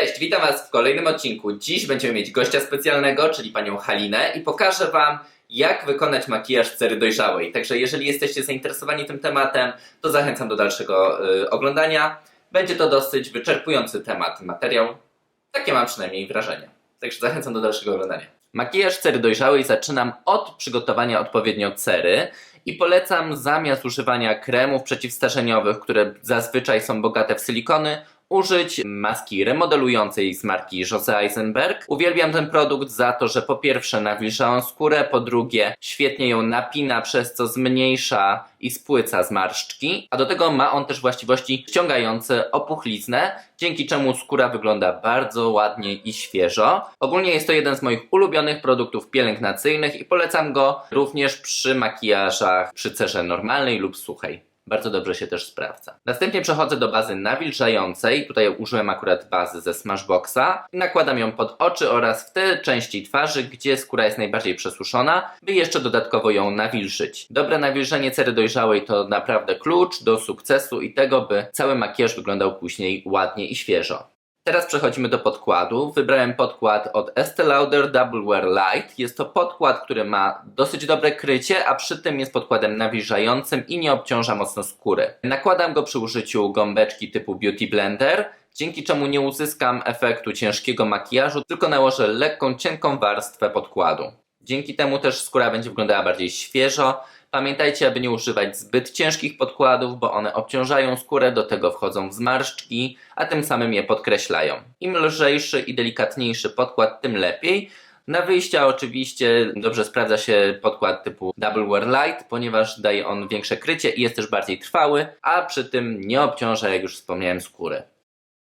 Cześć, witam Was w kolejnym odcinku. Dziś będziemy mieć gościa specjalnego, czyli panią Halinę i pokażę Wam, jak wykonać makijaż cery dojrzałej. Także jeżeli jesteście zainteresowani tym tematem, to zachęcam do dalszego y, oglądania. Będzie to dosyć wyczerpujący temat, materiał. Takie mam przynajmniej wrażenie. Także zachęcam do dalszego oglądania. Makijaż cery dojrzałej zaczynam od przygotowania odpowiednio cery i polecam zamiast używania kremów przeciwstarzeniowych, które zazwyczaj są bogate w silikony, użyć maski remodelującej z marki Jose Eisenberg. Uwielbiam ten produkt za to, że po pierwsze nawilża on skórę, po drugie świetnie ją napina, przez co zmniejsza i spłyca zmarszczki, a do tego ma on też właściwości ściągające opuchliznę, dzięki czemu skóra wygląda bardzo ładnie i świeżo. Ogólnie jest to jeden z moich ulubionych produktów pielęgnacyjnych i polecam go również przy makijażach przy cerze normalnej lub suchej. Bardzo dobrze się też sprawdza. Następnie przechodzę do bazy nawilżającej. Tutaj użyłem akurat bazy ze Smashboxa. Nakładam ją pod oczy oraz w te części twarzy, gdzie skóra jest najbardziej przesuszona, by jeszcze dodatkowo ją nawilżyć. Dobre nawilżenie cery dojrzałej to naprawdę klucz do sukcesu i tego, by cały makijaż wyglądał później ładnie i świeżo. Teraz przechodzimy do podkładu. Wybrałem podkład od Estee Lauder Double Wear Light. Jest to podkład, który ma dosyć dobre krycie, a przy tym jest podkładem nawilżającym i nie obciąża mocno skóry. Nakładam go przy użyciu gąbeczki typu Beauty Blender, dzięki czemu nie uzyskam efektu ciężkiego makijażu, tylko nałożę lekką, cienką warstwę podkładu. Dzięki temu też skóra będzie wyglądała bardziej świeżo, Pamiętajcie, aby nie używać zbyt ciężkich podkładów, bo one obciążają skórę, do tego wchodzą w zmarszczki, a tym samym je podkreślają. Im lżejszy i delikatniejszy podkład, tym lepiej. Na wyjścia oczywiście dobrze sprawdza się podkład typu Double Wear Light, ponieważ daje on większe krycie i jest też bardziej trwały, a przy tym nie obciąża, jak już wspomniałem, skóry.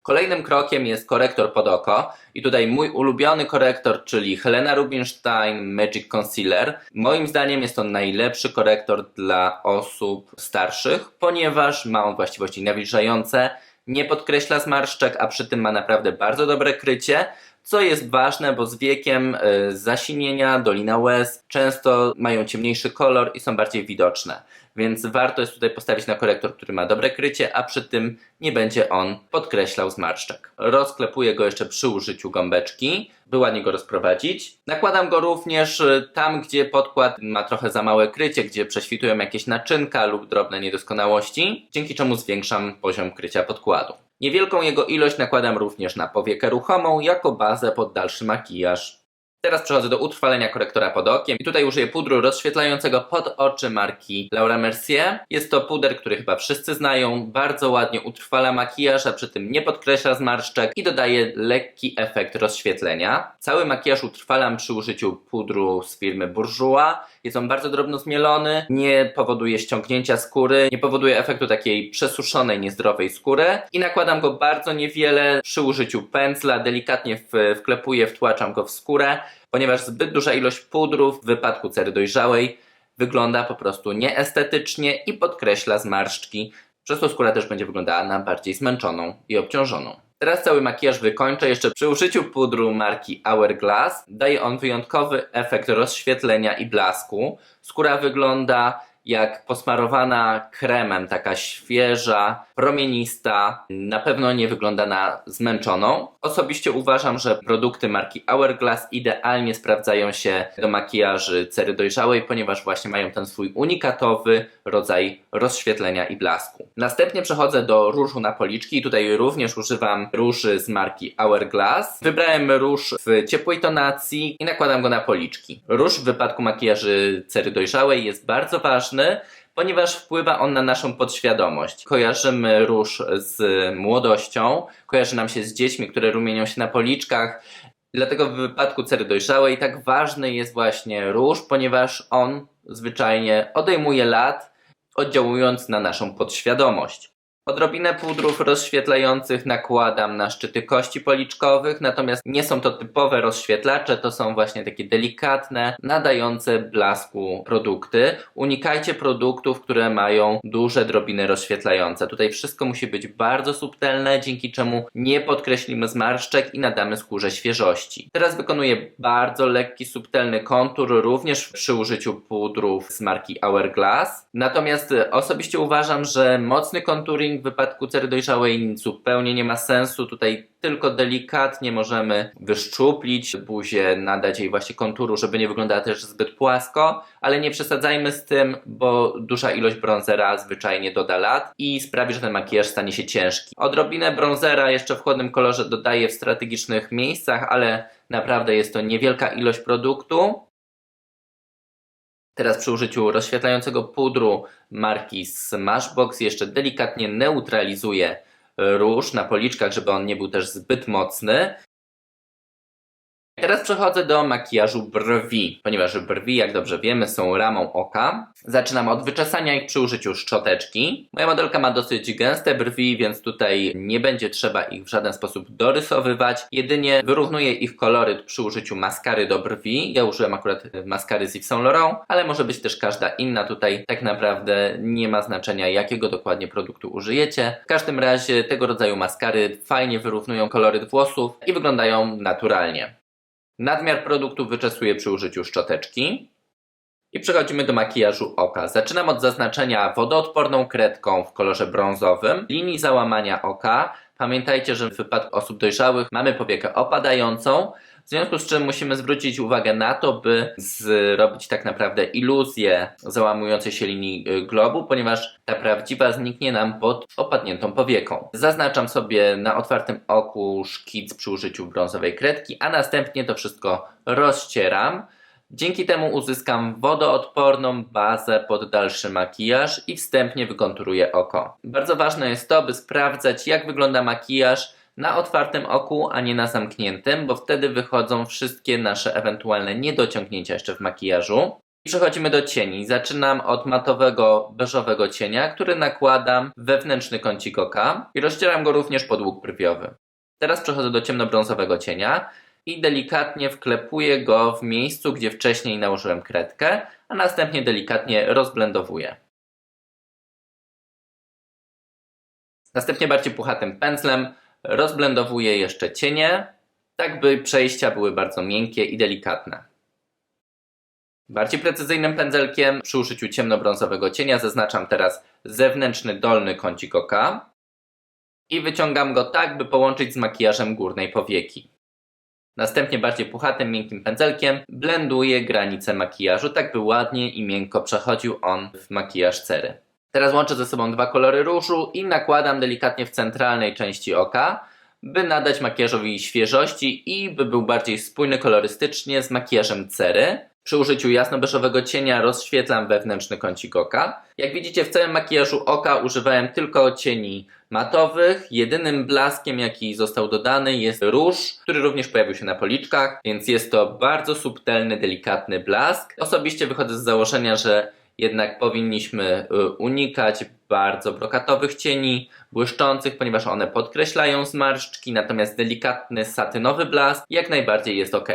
Kolejnym krokiem jest korektor pod oko i tutaj mój ulubiony korektor, czyli Helena Rubinstein Magic Concealer. Moim zdaniem jest to najlepszy korektor dla osób starszych, ponieważ ma on właściwości nawilżające, nie podkreśla zmarszczek, a przy tym ma naprawdę bardzo dobre krycie, co jest ważne, bo z wiekiem y, zasinienia, dolina łez często mają ciemniejszy kolor i są bardziej widoczne. Więc warto jest tutaj postawić na korektor, który ma dobre krycie, a przy tym nie będzie on podkreślał zmarszczek. Rozklepuję go jeszcze przy użyciu gąbeczki, by ładnie go rozprowadzić. Nakładam go również y, tam, gdzie podkład ma trochę za małe krycie, gdzie prześwitują jakieś naczynka lub drobne niedoskonałości, dzięki czemu zwiększam poziom krycia podkładu. Niewielką jego ilość nakładam również na powiekę ruchomą jako bazę pod dalszy makijaż. Teraz przechodzę do utrwalenia korektora pod okiem i tutaj użyję pudru rozświetlającego pod oczy marki Laura Mercier. Jest to puder, który chyba wszyscy znają, bardzo ładnie utrwala makijaż, a przy tym nie podkreśla zmarszczek i dodaje lekki efekt rozświetlenia. Cały makijaż utrwalam przy użyciu pudru z firmy Bourjois. Jest on bardzo drobno zmielony, nie powoduje ściągnięcia skóry, nie powoduje efektu takiej przesuszonej, niezdrowej skóry i nakładam go bardzo niewiele przy użyciu pędzla, delikatnie wklepuję, wtłaczam go w skórę ponieważ zbyt duża ilość pudrów w wypadku cery dojrzałej wygląda po prostu nieestetycznie i podkreśla zmarszczki, przez to skóra też będzie wyglądała na bardziej zmęczoną i obciążoną. Teraz cały makijaż wykończę jeszcze przy użyciu pudru marki Hourglass. Daje on wyjątkowy efekt rozświetlenia i blasku. Skóra wygląda jak posmarowana kremem, taka świeża, promienista, na pewno nie wygląda na zmęczoną. Osobiście uważam, że produkty marki Hourglass idealnie sprawdzają się do makijaży cery dojrzałej, ponieważ właśnie mają ten swój unikatowy rodzaj rozświetlenia i blasku. Następnie przechodzę do różu na policzki tutaj również używam róży z marki Hourglass. Wybrałem róż w ciepłej tonacji i nakładam go na policzki. Róż w wypadku makijaży cery dojrzałej jest bardzo ważny, ponieważ wpływa on na naszą podświadomość. Kojarzymy róż z młodością, kojarzy nam się z dziećmi, które rumienią się na policzkach. Dlatego w wypadku cery dojrzałej tak ważny jest właśnie róż, ponieważ on zwyczajnie odejmuje lat, oddziałując na naszą podświadomość. Odrobinę pudrów rozświetlających nakładam na szczyty kości policzkowych, natomiast nie są to typowe rozświetlacze, to są właśnie takie delikatne, nadające blasku produkty. Unikajcie produktów, które mają duże drobiny rozświetlające. Tutaj wszystko musi być bardzo subtelne, dzięki czemu nie podkreślimy zmarszczek i nadamy skórze świeżości. Teraz wykonuję bardzo lekki, subtelny kontur, również przy użyciu pudrów z marki Hourglass. Natomiast osobiście uważam, że mocny konturing w wypadku cery dojrzałej zupełnie nie ma sensu. Tutaj tylko delikatnie możemy wyszczuplić buzię, nadać jej właśnie konturu, żeby nie wyglądała też zbyt płasko, ale nie przesadzajmy z tym, bo duża ilość bronzera zwyczajnie doda lat i sprawi, że ten makijaż stanie się ciężki. Odrobinę bronzera jeszcze w chłodnym kolorze dodaję w strategicznych miejscach, ale naprawdę jest to niewielka ilość produktu. Teraz przy użyciu rozświetlającego pudru marki Smashbox jeszcze delikatnie neutralizuję róż na policzkach, żeby on nie był też zbyt mocny. Teraz przechodzę do makijażu brwi, ponieważ brwi, jak dobrze wiemy, są ramą oka. Zaczynam od wyczesania ich przy użyciu szczoteczki. Moja modelka ma dosyć gęste brwi, więc tutaj nie będzie trzeba ich w żaden sposób dorysowywać. Jedynie wyrównuję ich koloryt przy użyciu maskary do brwi. Ja użyłem akurat maskary z Yves Saint Laurent, ale może być też każda inna. Tutaj tak naprawdę nie ma znaczenia, jakiego dokładnie produktu użyjecie. W każdym razie tego rodzaju maskary fajnie wyrównują koloryt włosów i wyglądają naturalnie. Nadmiar produktu wyczesuję przy użyciu szczoteczki. I przechodzimy do makijażu oka. Zaczynam od zaznaczenia wodoodporną kredką w kolorze brązowym linii załamania oka. Pamiętajcie, że w wypadku osób dojrzałych mamy powiekę opadającą, w związku z czym musimy zwrócić uwagę na to, by zrobić tak naprawdę iluzję załamującej się linii y, globu, ponieważ ta prawdziwa zniknie nam pod opadniętą powieką. Zaznaczam sobie na otwartym oku szkic przy użyciu brązowej kredki, a następnie to wszystko rozcieram. Dzięki temu uzyskam wodoodporną bazę pod dalszy makijaż i wstępnie wykonturuję oko. Bardzo ważne jest to, by sprawdzać jak wygląda makijaż na otwartym oku, a nie na zamkniętym, bo wtedy wychodzą wszystkie nasze ewentualne niedociągnięcia jeszcze w makijażu. I przechodzimy do cieni. Zaczynam od matowego, beżowego cienia, który nakładam wewnętrzny kącik oka i rozcieram go również pod łuk brwiowy. Teraz przechodzę do ciemnobrązowego cienia i delikatnie wklepuję go w miejscu, gdzie wcześniej nałożyłem kredkę, a następnie delikatnie rozblendowuję. Następnie bardziej puchatym pędzlem rozblendowuję jeszcze cienie, tak by przejścia były bardzo miękkie i delikatne. Bardziej precyzyjnym pędzelkiem przy użyciu ciemnobrązowego cienia zaznaczam teraz zewnętrzny dolny kącik oka i wyciągam go tak, by połączyć z makijażem górnej powieki. Następnie bardziej puchatym, miękkim pędzelkiem blenduję granice makijażu, tak by ładnie i miękko przechodził on w makijaż cery. Teraz łączę ze sobą dwa kolory różu i nakładam delikatnie w centralnej części oka, by nadać makijażowi świeżości i by był bardziej spójny kolorystycznie z makijażem cery. Przy użyciu jasno-beżowego cienia rozświetlam wewnętrzny kącik oka. Jak widzicie w całym makijażu oka używałem tylko cieni matowych. Jedynym blaskiem jaki został dodany jest róż, który również pojawił się na policzkach, więc jest to bardzo subtelny, delikatny blask. Osobiście wychodzę z założenia, że jednak powinniśmy y, unikać bardzo brokatowych cieni, błyszczących, ponieważ one podkreślają zmarszczki, natomiast delikatny satynowy blask jak najbardziej jest ok.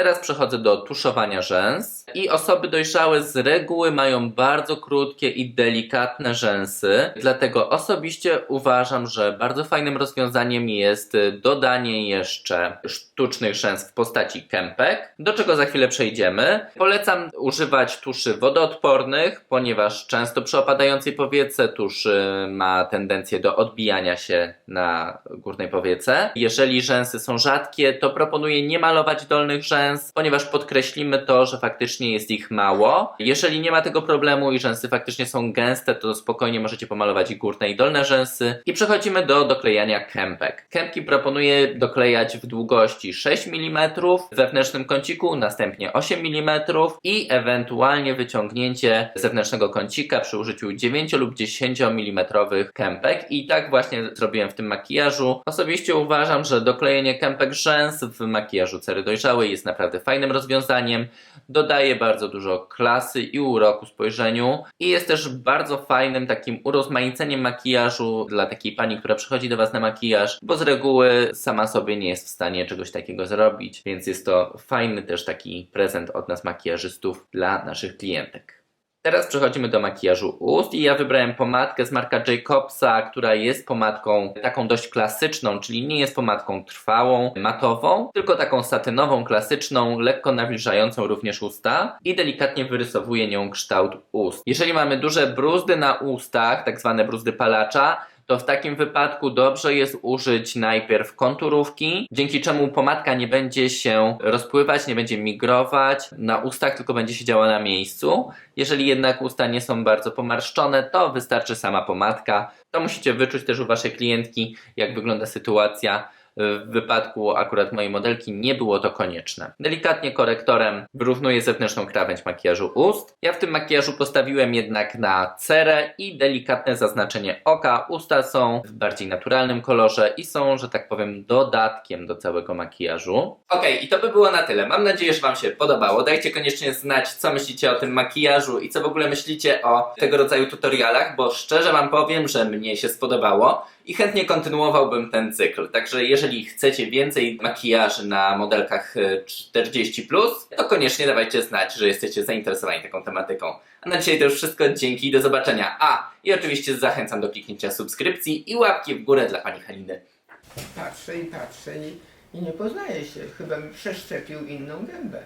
Teraz przechodzę do tuszowania rzęs. I osoby dojrzałe z reguły mają bardzo krótkie i delikatne rzęsy, dlatego osobiście uważam, że bardzo fajnym rozwiązaniem jest dodanie jeszcze sztucznych rzęs w postaci kępek, do czego za chwilę przejdziemy. Polecam używać tuszy wodoodpornych, ponieważ często przy opadającej powiece tusz ma tendencję do odbijania się na górnej powiece. Jeżeli rzęsy są rzadkie, to proponuję nie malować dolnych rzęs, rzęs, ponieważ podkreślimy to, że faktycznie jest ich mało. Jeżeli nie ma tego problemu i rzęsy faktycznie są gęste, to spokojnie możecie pomalować górne i dolne rzęsy. I przechodzimy do doklejania kępek. Kępki proponuję doklejać w długości 6 mm w wewnętrznym kąciku, następnie 8 mm i ewentualnie wyciągnięcie zewnętrznego kącika przy użyciu 9 lub 10 mm kępek. I tak właśnie zrobiłem w tym makijażu. Osobiście uważam, że doklejenie kępek rzęs w makijażu cery dojrzałej jest naprawdę fajnym rozwiązaniem. Dodaje bardzo dużo klasy i uroku spojrzeniu i jest też bardzo fajnym takim urozmaiceniem makijażu dla takiej pani, która przychodzi do Was na makijaż, bo z reguły sama sobie nie jest w stanie czegoś takiego zrobić, więc jest to fajny też taki prezent od nas makijażystów dla naszych klientek. Teraz przechodzimy do makijażu ust i ja wybrałem pomadkę z marka Jacobsa, która jest pomadką taką dość klasyczną, czyli nie jest pomadką trwałą, matową, tylko taką satynową, klasyczną, lekko nawilżającą również usta i delikatnie wyrysowuje nią kształt ust. Jeżeli mamy duże bruzdy na ustach, tak zwane bruzdy palacza, to w takim wypadku dobrze jest użyć najpierw konturówki, dzięki czemu pomadka nie będzie się rozpływać, nie będzie migrować na ustach, tylko będzie siedziała na miejscu. Jeżeli jednak usta nie są bardzo pomarszczone, to wystarczy sama pomadka. To musicie wyczuć też u waszej klientki, jak wygląda sytuacja. W wypadku akurat mojej modelki nie było to konieczne. Delikatnie korektorem wyrównuję zewnętrzną krawędź makijażu ust. Ja w tym makijażu postawiłem jednak na cerę i delikatne zaznaczenie oka. Usta są w bardziej naturalnym kolorze i są, że tak powiem, dodatkiem do całego makijażu. Ok, i to by było na tyle. Mam nadzieję, że Wam się podobało. Dajcie koniecznie znać, co myślicie o tym makijażu i co w ogóle myślicie o tego rodzaju tutorialach, bo szczerze Wam powiem, że mnie się spodobało i chętnie kontynuowałbym ten cykl. Także jeżeli chcecie więcej makijaży na modelkach e, 40, to koniecznie dawajcie znać, że jesteście zainteresowani taką tematyką. A na dzisiaj to już wszystko. Dzięki i do zobaczenia. A i oczywiście zachęcam do kliknięcia subskrypcji i łapki w górę dla pani Haliny. Patrzę i patrzę i, i nie poznaję się. Chyba mi przeszczepił inną gębę.